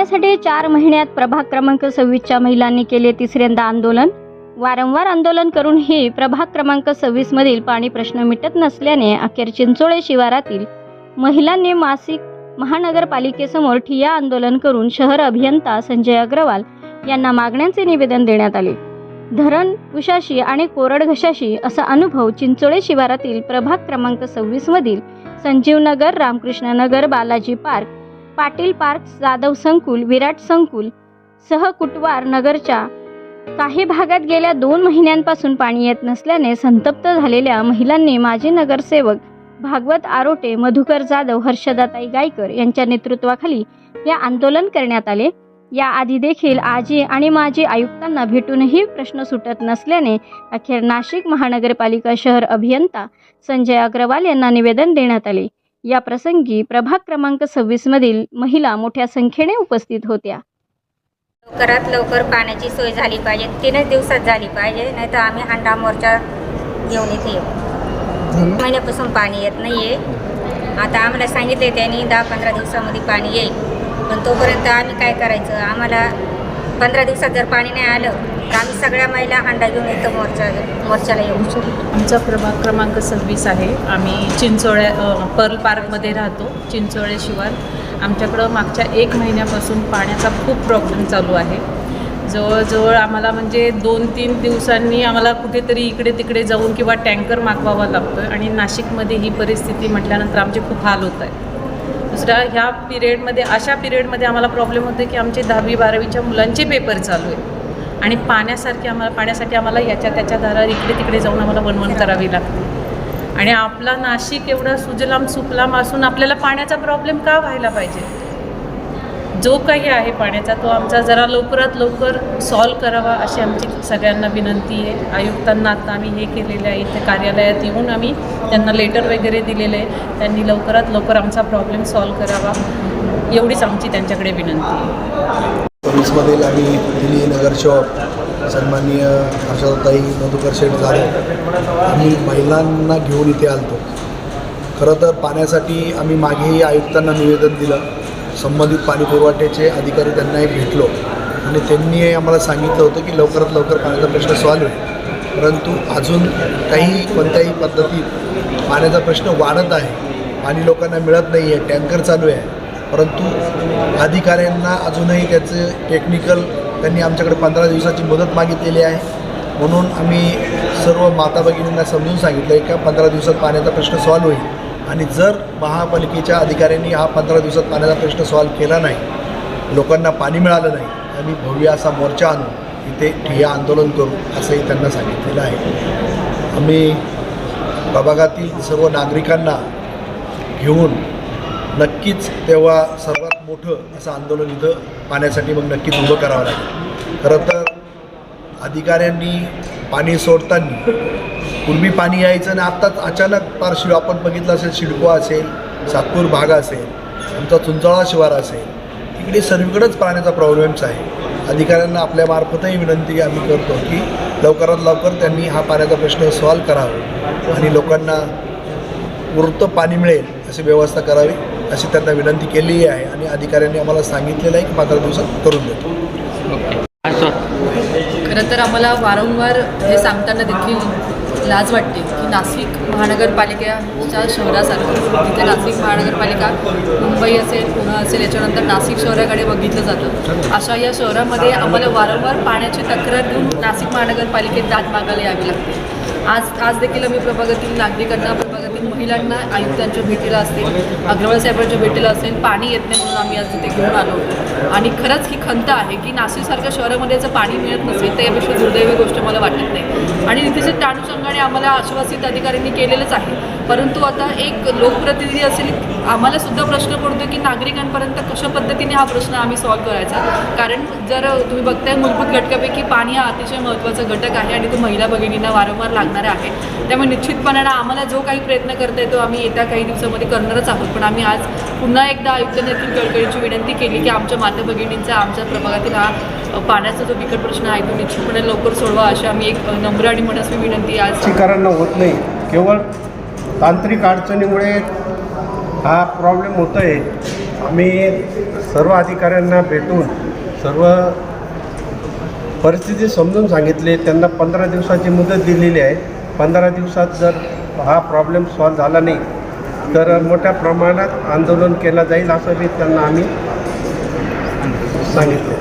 पाण्यासाठी चार महिन्यात प्रभाग क्रमांक सव्वीसच्या महिलांनी केले तिसऱ्यांदा आंदोलन. वारंवार आंदोलन करूनही प्रभाग क्रमांक सव्वीस मधील पाणी प्रश्न मिटत नसल्याने अखेर चिंचोळे शिवारातील महिलांनी मासिक महानगरपालिकेसमोर ठिया आंदोलन करून शहर अभियंता संजय अग्रवाल यांना मागण्यांचे निवेदन देण्यात आले. धरण उशाशी आणि कोरड घशाशी असा अनुभव चिंचोळे शिवारातील प्रभाग क्रमांक सव्वीस मधील संजीवनगर रामकृष्णनगर बालाजी पार्क पाटील पार्क जाधव संकुल विराट संकुल सह कुटवार नगरच्या काही भागात गेल्या दोन महिन्यांपासून पाणी येत नसल्याने संतप्त झालेल्या महिलांनी माजी नगरसेवक भागवत आरोटे मधुकर जाधव हर्षदाताई गायकर यांच्या नेतृत्वाखाली हे आंदोलन करण्यात आले. याआधी देखील आजी आणि माजी आयुक्तांना भेटूनही प्रश्न सुटत नसल्याने अखेर नाशिक महानगरपालिका शहर अभियंता संजय अग्रवाल यांना निवेदन देण्यात आले. या प्रसंगी प्रभाग क्रमांक सव्वीस मधील महिला मोठ्या संख्येने उपस्थित होत्या. लवकरात लवकर पाण्याची सोय झाली पाहिजे. तीनच दिवसात झाली पाहिजे नाही तर आम्ही हांडा मोर्चा घेऊन इथे येऊ. महिन्यापासून पाणी येत नाही आहे आता आम्हाला सांगितले त्यांनी दहा पंधरा दिवसामध्ये पाणी येईल. पण तोपर्यंत आम्ही काय करायचं? आम्हाला पंधरा दिवसात जर पाणी नाही आलं आम्ही सगळ्या महिला हंडा घेऊन इथं मोर्चा मोर्चाला येऊ. आमचा प्रभाग क्रमांक सव्वीस आहे. आम्ही चिंचोळ्या पर्ल पार्कमध्ये राहतो. चिंचोळे शिवार आमच्याकडं मागच्या एक महिन्यापासून पाण्याचा खूप प्रॉब्लेम चालू आहे. जवळजवळ आम्हाला म्हणजे दोन तीन दिवसांनी आम्हाला कुठेतरी इकडे तिकडे जाऊन किंवा टँकर मागवावा लागतो आहे आणि नाशिकमध्ये ही परिस्थिती म्हटल्यानंतर आमचे खूप हाल होत आहे दुसऱ्या ह्या पिरियडमध्ये अशा पिरियडमध्ये आम्हाला प्रॉब्लेम होते की आमचे दहावी बारावीच्या मुलांचे पेपर चालू आहे आणि पाण्यासारखी आम्हाला पाण्यासाठी आम्हाला याच्या त्याच्या दारात इकडे तिकडे जाऊन आम्हाला वणवण करावी लागते. आणि आपला नाशिक एवढा सुजलाम सुफलाम असून आपल्याला पाण्याचा प्रॉब्लेम का व्हायला पाहिजे? जो काही आहे पाण्याचा तो आमचा जरा लवकरात लवकर सॉल्व करावा अशी आमची सगळ्यांना विनंती आहे. आयुक्तांना आता आम्ही हे केलेलं आहे. इथे कार्यालयात येऊन आम्ही त्यांना लेटर वगैरे दिलेलं आहे. त्यांनी लवकरात लवकर आमचा प्रॉब्लेम सॉल्व करावा. एवढीच आमची त्यांच्याकडे विनंती आहे. पोलीसमधील आणि दिल्ली नगरसेवक सन्माननीय हर्षदाताई मधुकर शेठ जाधव आम्ही महिलांना घेऊन इथे आलतो. खरं तर पाण्यासाठी आम्ही मागेही आयुक्तांना निवेदन दिलं. संबंधित पाणी पुरवठ्याचे अधिकारी त्यांनाही भेटलो. आणि त्यांनी आम्हाला सांगितलं होतं की लवकरात लवकर पाण्याचा प्रश्न सॉल्व होईल. परंतु अजून काही कोणत्याही पद्धतीत पाण्याचा प्रश्न वाढत आहे. पाणी लोकांना मिळत नाही आहे टँकर चालू आहे. परंतु अधिकाऱ्यांना अजूनही त्याचं टेक्निकल त्यांनी आमच्याकडे पंधरा दिवसाची मुदत मागितलेली आहे. म्हणून आम्ही सर्व माता भगिनींना समजून सांगितलं आहे का पंधरा दिवसात पाण्याचा प्रश्न सॉल्व होईल. आणि जर महापालिकेच्या अधिकाऱ्यांनी हा पंधरा दिवसात पाण्याचा प्रश्न सॉल्व्ह केला नाही लोकांना पाणी मिळालं नाही आम्ही भव्य असा मोर्चा आणू इथे ठिय्या आंदोलन करू असंही त्यांना सांगितलेलं आहे. आम्ही प्रभागातील सर्व नागरिकांना घेऊन नक्कीच तेव्हा सर्वात मोठं असं आंदोलन इथं पाण्यासाठी मग नक्कीच उभं करावं लागेल. खरं तर अधिकाऱ्यांनी पाणी सोडताना पूर्वी पाणी यायचं आणि आत्ताच अचानक फार शिव आपण बघितलं असेल शिडको असेल सातपूर भाग असेल आमचा चुंचाळा शिवार असेल तिकडे सर्वीकडेच पाण्याचा प्रॉब्लेम्स आहे. अधिकाऱ्यांना आपल्यामार्फतही विनंती आम्ही करतो की लवकरात लवकर त्यांनी हा पाण्याचा प्रश्न सॉल्व करावा आणि लोकांना पुरतं पाणी मिळेल अशी व्यवस्था करावी. अशी त्यांना विनंती केलेली आहे आणि अधिकाऱ्यांनी आम्हाला सांगितलेलं आहे की पंधरा दिवसात करून देतो. खरं तर आम्हाला वारंवार हे सांगताना देखील लाज वाटते की नाशिक महानगरपालिकेच्या शहरासारखं तिथे नाशिक महानगरपालिका मुंबई असेल पुणे असेल याच्यानंतर नाशिक शहराकडे बघितलं जातं. अशा या शहरामध्ये आम्हाला वारंवार पाण्याची तक्रार देऊन नाशिक महानगरपालिकेत दाद मागायला यावी लागते. आज आज देखील आम्ही प्रभागातील नागरिकांना महिलांना आयुक्तांच्या भेटीला असतील अग्रवाल साहेबांच्या भेटीला असेल पाणी येत नाही म्हणून आम्ही आज तिथे घेऊन आलो. होतो आणि खरंच ही खंत आहे की नाशिकसारख्या शहरामध्ये जर पाणी मिळत नसेल तर यापेक्षा दुर्दैवी गोष्ट मला वाटत नाही. आणि नितीश अनुषंगाने आम्हाला आश्वासित अधिकाऱ्यांनी केलेलंच आहे. परंतु आता एक लोकप्रतिनिधी असेल आम्हाला सुद्धा प्रश्न पडतो की नागरिकांपर्यंत कशा पद्धतीने हा प्रश्न आम्ही सॉल्व्ह करायचा? कारण जर तुम्ही बघताय मूलभूत घटकापैकी पाणी हा अतिशय महत्त्वाचा घटक आहे आणि तो महिला भगिनींना वारंवार लागणारा आहे. त्यामुळे निश्चितपणानं आम्हाला जो काही प्रयत्न करता येतो आम्ही येत्या काही दिवसामध्ये करणारच आहोत. पण आम्ही आज पुन्हा एकदा आयुक्तांना देखील कळकळीची विनंती केली की आमच्या माता भगिनींचा आमच्या प्रभागातील हा पाण्याचा जो बिकट प्रश्न आहे तो निश्चितपणे लवकर सोडवा अशी आम्ही एक नम्र आणि मनस्वी विनंती आज शिकारांना होत नाही. केवळ तांत्रिक अडचणीमुळे हा प्रॉब्लेम होत आहे आम्ही सर्व अधिकाऱ्यांना भेटून सर्व परिस्थिती समजून सांगितली. त्यांना पंधरा दिवसाची मुदत दिलेली आहे. पंधरा दिवसात जर हा प्रॉब्लेम सॉल्व झाला नाही तर मोठ्या प्रमाणात आंदोलन केलं जाईल असं मी त्यांना आम्ही सांगितलं.